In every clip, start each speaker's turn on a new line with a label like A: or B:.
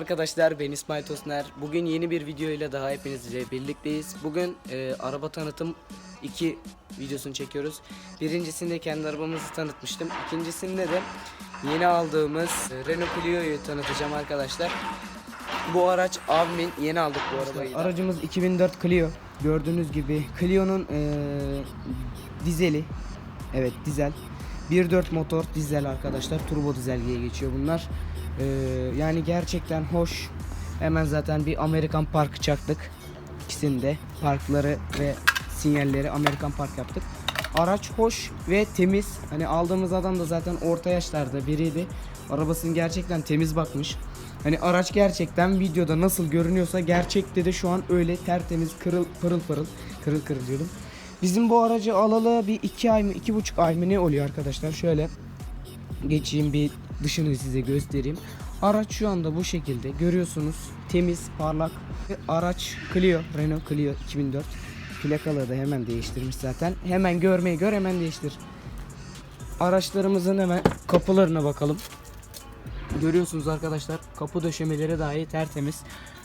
A: arkadaşlar ben İsmail Tosner. Bugün yeni bir video ile daha hepinizle birlikteyiz. Bugün e, araba tanıtım 2 videosunu çekiyoruz. Birincisinde kendi arabamızı tanıtmıştım. İkincisinde de yeni aldığımız e, Renault Clio'yu tanıtacağım arkadaşlar. Bu araç abimin yeni aldık bu arabayı. da.
B: Aracımız 2004 Clio. Gördüğünüz gibi Clio'nun eee, dizeli. Evet dizel. 1.4 motor dizel arkadaşlar. Turbo dizel geçiyor bunlar. Eee, yani gerçekten hoş. Hemen zaten bir Amerikan Park çaktık. İkisinde parkları ve sinyalleri Amerikan Park yaptık. Araç hoş ve temiz. Hani aldığımız adam da zaten orta yaşlarda biriydi. Arabasını gerçekten temiz bakmış. Hani araç gerçekten videoda nasıl görünüyorsa gerçekte de şu an öyle tertemiz kırıl pırıl pırıl kırıl kırıl diyordum. Bizim bu aracı alalı bir iki ay mı iki buçuk ay mı ne oluyor arkadaşlar şöyle geçeyim bir dışını size göstereyim. Araç şu anda bu şekilde görüyorsunuz temiz parlak araç Clio Renault Clio 2004 plakaları da hemen değiştirmiş zaten hemen görmeyi gör hemen değiştir. Araçlarımızın hemen kapılarına bakalım. Görüyorsunuz arkadaşlar kapı döşemeleri dahi tertemiz.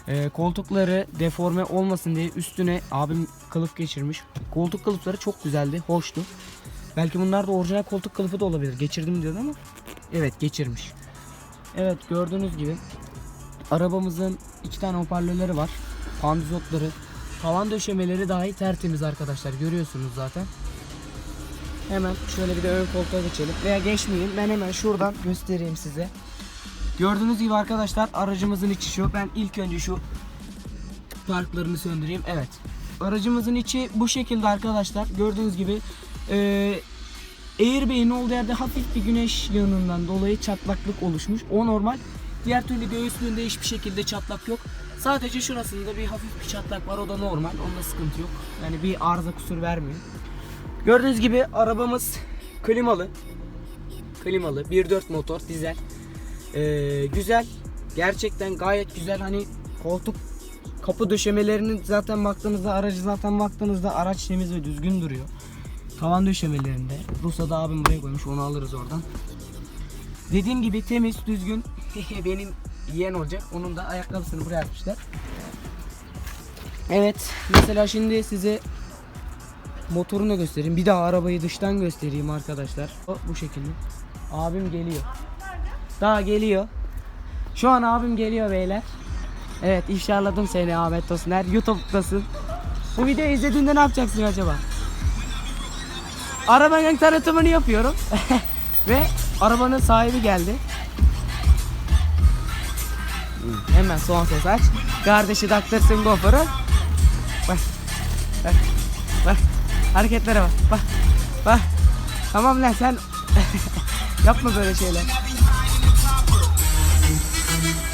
B: Ee, koltukları deforme olmasın diye üstüne abim kılıf geçirmiş. Koltuk kılıfları çok güzeldi, hoştu. Belki bunlar da orijinal koltuk kılıfı da olabilir. Geçirdim diyordu ama evet geçirmiş. Evet gördüğünüz gibi arabamızın iki tane hoparlörleri var. Pandizotları, tavan döşemeleri dahi tertemiz arkadaşlar. Görüyorsunuz zaten. Hemen şöyle bir de ön koltuğa geçelim. Veya geçmeyeyim. Ben hemen şuradan göstereyim size. Gördüğünüz gibi arkadaşlar aracımızın içi şu. Ben ilk önce şu parklarını söndüreyim. Evet. Aracımızın içi bu şekilde arkadaşlar. Gördüğünüz gibi airbag'in olduğu yerde hafif bir güneş yanından dolayı çatlaklık oluşmuş. O normal. Diğer türlü göğüslüğünde hiçbir şekilde çatlak yok. Sadece şurasında bir hafif bir çatlak var. O da normal. Onda sıkıntı yok. Yani bir arıza kusur vermiyor. Gördüğünüz gibi arabamız klimalı. Klimalı. 1.4 motor dizel. Ee, güzel. Gerçekten gayet güzel. Hani koltuk kapı döşemelerinin zaten baktığınızda aracı zaten baktığınızda araç temiz ve düzgün duruyor. Tavan döşemelerinde. Ruhsatı abim buraya koymuş. Onu alırız oradan. Dediğim gibi temiz, düzgün. Benim yeğen olacak. Onun da ayakkabısını buraya atmışlar. Evet. Mesela şimdi size motorunu göstereyim. Bir daha arabayı dıştan göstereyim arkadaşlar. O, bu şekilde. Abim geliyor. Daha geliyor. Şu an abim geliyor beyler. Evet ifşaladım seni Ahmet Tosner. Youtube'dasın. Bu videoyu izlediğinde ne yapacaksın acaba? Arabanın tanıtımını yapıyorum. Ve arabanın sahibi geldi. Hemen son ses aç. Kardeşi taktırsın GoPro'u. Bak. Bak. Bak. Hareketlere bak. Bak. Bak. Tamam lan sen yapma böyle şeyler.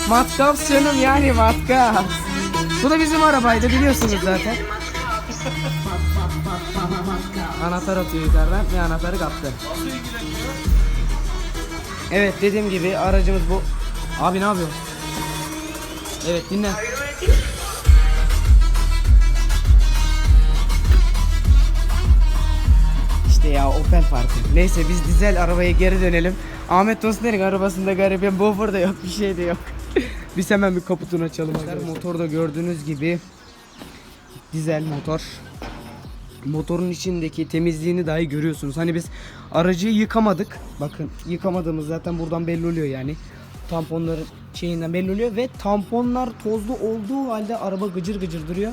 B: Matkap canım yani matkap. Bu da bizim arabaydı biliyorsunuz zaten. Anahtar atıyor yukarıdan ve anahtarı kaptı. Evet dediğim gibi aracımız bu. Abi ne yapıyorsun? Evet dinle. İşte ya Opel farkı. Neyse biz dizel arabaya geri dönelim. Ahmet Tosner'in arabasında garibim buffer da yok bir şey de yok. biz hemen bir kaputunu açalım. Motorda gördüğünüz gibi dizel motor. Motorun içindeki temizliğini dahi görüyorsunuz. Hani biz aracı yıkamadık. Bakın yıkamadığımız zaten buradan belli oluyor yani. Tamponların şeyinden belli oluyor ve tamponlar tozlu olduğu halde araba gıcır gıcır duruyor.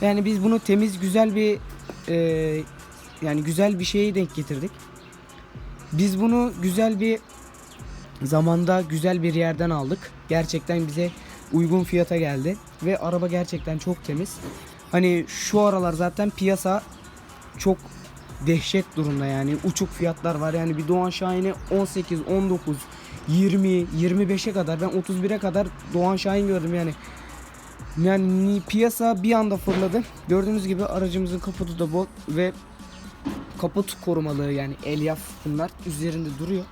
B: Yani biz bunu temiz güzel bir e, yani güzel bir şeye denk getirdik. Biz bunu güzel bir zamanda güzel bir yerden aldık. Gerçekten bize uygun fiyata geldi ve araba gerçekten çok temiz. Hani şu aralar zaten piyasa çok dehşet durumda yani uçuk fiyatlar var yani bir Doğan Şahin'e 18, 19, 20, 25'e kadar ben 31'e kadar Doğan Şahin gördüm yani. Yani piyasa bir anda fırladı. Gördüğünüz gibi aracımızın kaputu da bol ve kaput korumalığı yani elyaf bunlar üzerinde duruyor.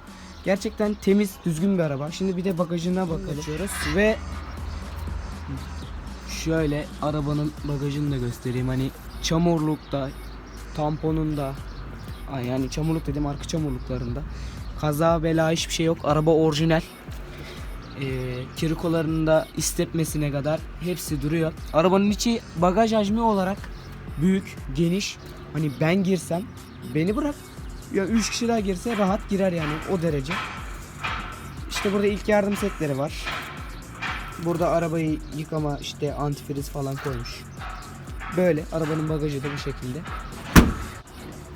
B: Gerçekten temiz, düzgün bir araba. Şimdi bir de bagajına bakalım. Açıyoruz ve şöyle arabanın bagajını da göstereyim. Hani çamurlukta, tamponunda, yani çamurluk dedim arka çamurluklarında. Kaza bela hiçbir şey yok. Araba orijinal. e, kirikolarının da istepmesine kadar hepsi duruyor. Arabanın içi bagaj hacmi olarak büyük, geniş. Hani ben girsem beni bırak. Ya 3 kişi daha girse rahat girer yani o derece. İşte burada ilk yardım setleri var. Burada arabayı yıkama işte antifriz falan koymuş. Böyle arabanın bagajı da bu şekilde.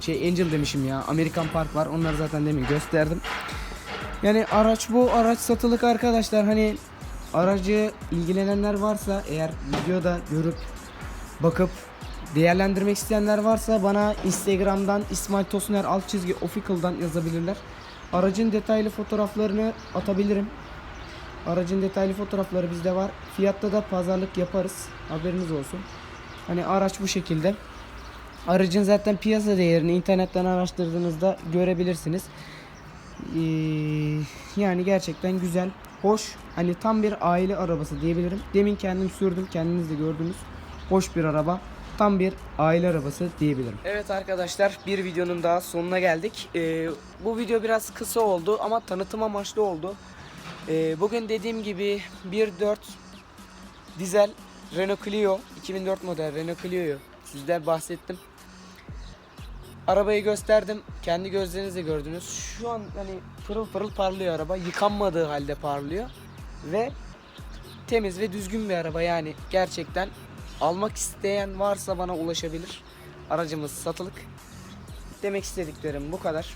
B: Şey Angel demişim ya. Amerikan Park var. Onları zaten demin gösterdim. Yani araç bu. Araç satılık arkadaşlar. Hani aracı ilgilenenler varsa eğer videoda görüp bakıp değerlendirmek isteyenler varsa bana Instagram'dan İsmail Tosuner alt çizgi official'dan yazabilirler. Aracın detaylı fotoğraflarını atabilirim. Aracın detaylı fotoğrafları bizde var. Fiyatta da pazarlık yaparız. Haberiniz olsun. Hani araç bu şekilde. Aracın zaten piyasa değerini internetten araştırdığınızda görebilirsiniz. Ee, yani gerçekten güzel, hoş. Hani tam bir aile arabası diyebilirim. Demin kendim sürdüm, kendiniz de gördünüz. Hoş bir araba. Tam bir aile arabası diyebilirim. Evet arkadaşlar bir videonun daha sonuna geldik. Ee, bu video biraz kısa oldu ama tanıtım amaçlı oldu. Ee, bugün dediğim gibi 1.4 dizel Renault Clio 2004 model Renault Clio'yu sizden bahsettim. Arabayı gösterdim. Kendi gözlerinizle gördünüz. Şu an hani pırıl pırıl parlıyor araba. Yıkanmadığı halde parlıyor. Ve temiz ve düzgün bir araba yani gerçekten almak isteyen varsa bana ulaşabilir. Aracımız satılık. Demek istediklerim bu kadar.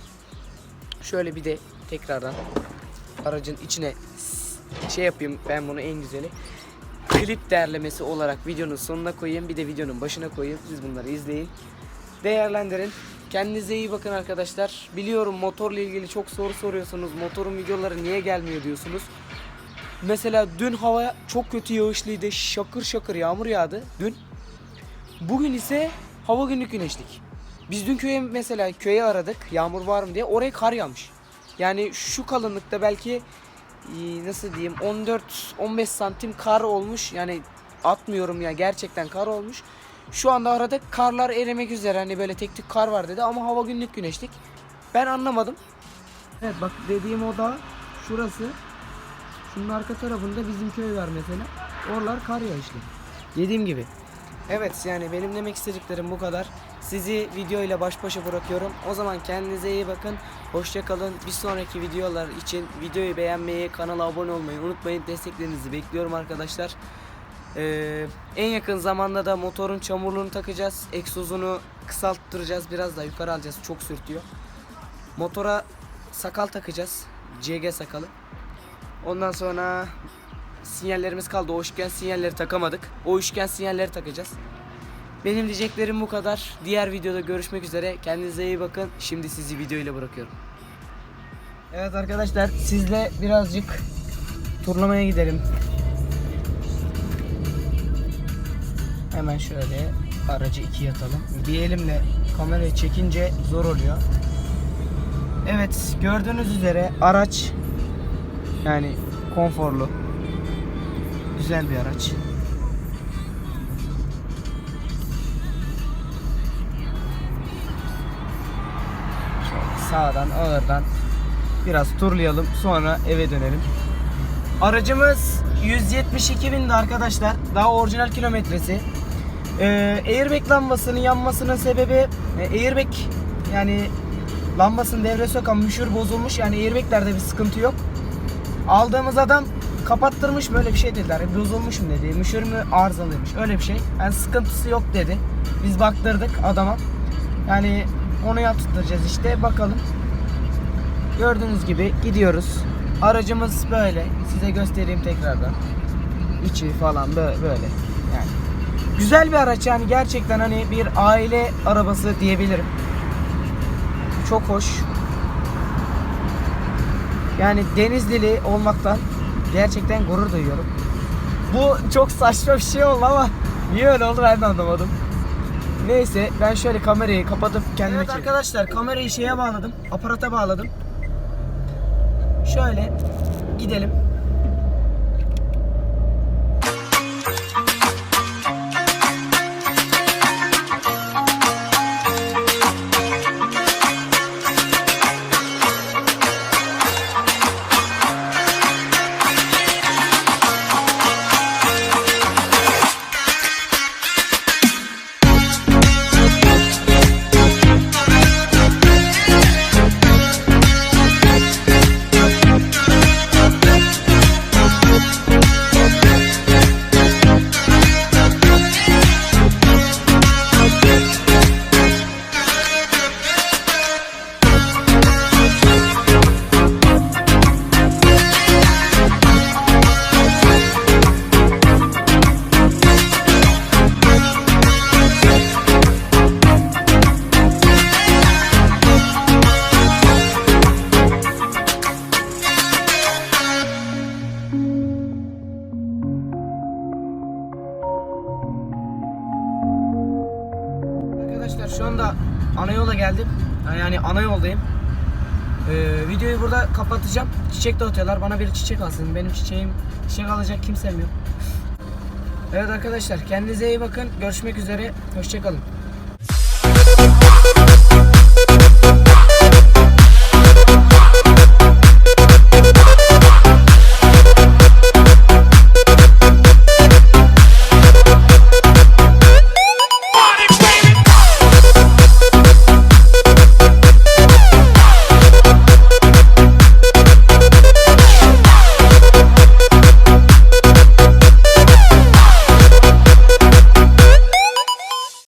B: Şöyle bir de tekrardan aracın içine şey yapayım ben bunu en güzeli klip derlemesi olarak videonun sonuna koyayım bir de videonun başına koyayım. Siz bunları izleyin. Değerlendirin. Kendinize iyi bakın arkadaşlar. Biliyorum motorla ilgili çok soru soruyorsunuz. Motorun videoları niye gelmiyor diyorsunuz. Mesela dün hava çok kötü yağışlıydı. Şakır şakır yağmur yağdı dün. Bugün ise hava günlük güneşlik. Biz dün köye mesela köye aradık. Yağmur var mı diye. Oraya kar yağmış. Yani şu kalınlıkta belki nasıl diyeyim 14-15 santim kar olmuş. Yani atmıyorum ya gerçekten kar olmuş. Şu anda arada karlar erimek üzere hani böyle tek tük kar var dedi ama hava günlük güneşlik. Ben anlamadım. Evet bak dediğim o da şurası. Şunun arka tarafında bizim köy var mesela. Oralar kar yağışlı. Dediğim gibi. Evet yani benim demek istediklerim bu kadar. Sizi video ile baş başa bırakıyorum. O zaman kendinize iyi bakın. Hoşça kalın. Bir sonraki videolar için videoyu beğenmeyi, kanala abone olmayı unutmayın. Desteklerinizi bekliyorum arkadaşlar. Ee, en yakın zamanda da motorun çamurluğunu takacağız. Egzozunu kısalttıracağız. Biraz daha yukarı alacağız. Çok sürtüyor. Motora sakal takacağız. CG sakalı. Ondan sonra sinyallerimiz kaldı. O üçgen sinyalleri takamadık. O üçgen sinyalleri takacağız. Benim diyeceklerim bu kadar. Diğer videoda görüşmek üzere. Kendinize iyi bakın. Şimdi sizi video ile bırakıyorum. Evet arkadaşlar sizle birazcık turlamaya gidelim. Hemen şöyle aracı ikiye atalım. Bir elimle kamerayı çekince zor oluyor. Evet gördüğünüz üzere araç yani konforlu. Güzel bir araç. Sağdan ağırdan biraz turlayalım sonra eve dönelim. Aracımız 172 bindi arkadaşlar. Daha orijinal kilometresi. Ee, airbag lambasının yanmasının sebebi e, airbag yani lambasının devre sokan müşür bozulmuş. Yani airbaglerde bir sıkıntı yok. Aldığımız adam kapattırmış böyle bir şey dediler. E, Bozulmuş mu dedi. Müşür mü arızalıymış. Öyle bir şey. Yani sıkıntısı yok dedi. Biz baktırdık adama. Yani onu yaptıracağız işte. Bakalım. Gördüğünüz gibi gidiyoruz. Aracımız böyle. Size göstereyim tekrardan. İçi falan böyle. Yani güzel bir araç yani gerçekten hani bir aile arabası diyebilirim. Çok hoş. Yani Denizlili olmaktan gerçekten gurur duyuyorum. Bu çok saçma bir şey oldu ama niye öyle oldu ben de anlamadım. Neyse ben şöyle kamerayı kapatıp kendime Evet arkadaşlar kamerayı şeye bağladım. Aparata bağladım. Şöyle gidelim. Şu anda ana yola geldim. Yani ana yoldayım. Ee, videoyu burada kapatacağım. Çiçek dağıtıyorlar. Bana bir çiçek alsın. Benim çiçeğim çiçek alacak kimsem yok. Evet arkadaşlar kendinize iyi bakın. Görüşmek üzere. Hoşçakalın.